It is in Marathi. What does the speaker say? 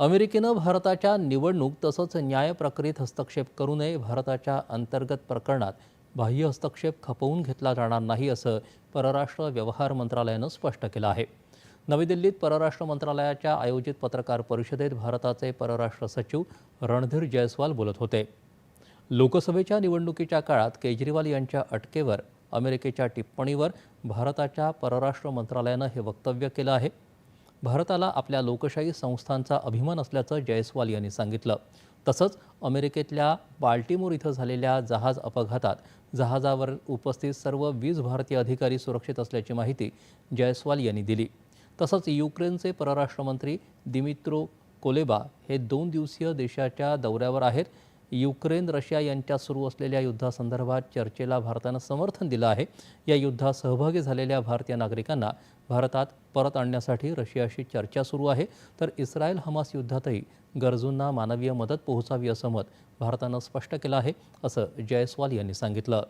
अमेरिकेनं भारताच्या निवडणूक तसंच न्याय प्रक्रियेत हस्तक्षेप करू नये भारताच्या अंतर्गत प्रकरणात बाह्य हस्तक्षेप खपवून घेतला जाणार नाही असं परराष्ट्र व्यवहार मंत्रालयानं स्पष्ट केलं आहे. नवी दिल्लीत परराष्ट्र मंत्रालयाच्या आयोजित पत्रकार परिषदेत भारताचे परराष्ट्र सचिव रणधीर जयस्वाल बोलत होते. लोकसभेच्या निवडणुकीच्या काळात केजरीवाल यांच्या अटकेवर अमेरिकेच्या टिप्पणीवर भारताच्या परराष्ट्र मंत्रालयानं हे वक्तव्य केलं आहे. भारताला आपल्या लोकशाही संस्थांचा अभिमान असल्याचं जयस्वाल यांनी सांगितलं. तसंच अमेरिकेतल्या बाल्टिमोर इथं झालेल्या जहाज अपघातात जहाजावर उपस्थित सर्व वीस भारतीय अधिकारी सुरक्षित असल्याची माहिती जयस्वाल यांनी दिली. तसंच युक्रेनचे परराष्ट्रमंत्री दिमित्रो कोलेबा हे दोन दिवसीय देशाच्या दौऱ्यावर आहेत. युक्रेन रशिया यांच्यात सुरू असलेल्या युद्धासंदर्भात चर्चेला भारतानं समर्थन दिलं आहे. या युद्धात सहभागी झालेल्या भारतीय नागरिकांना भारतात परत आणण्यासाठी रशियाशी चर्चा सुरू आहे. तर इस्रायल हमास युद्धातही गरजूंना मानवीय मदत पोहोचावी असं मत भारतानं स्पष्ट केलं आहे असं जयस्वाल यांनी सांगितलं.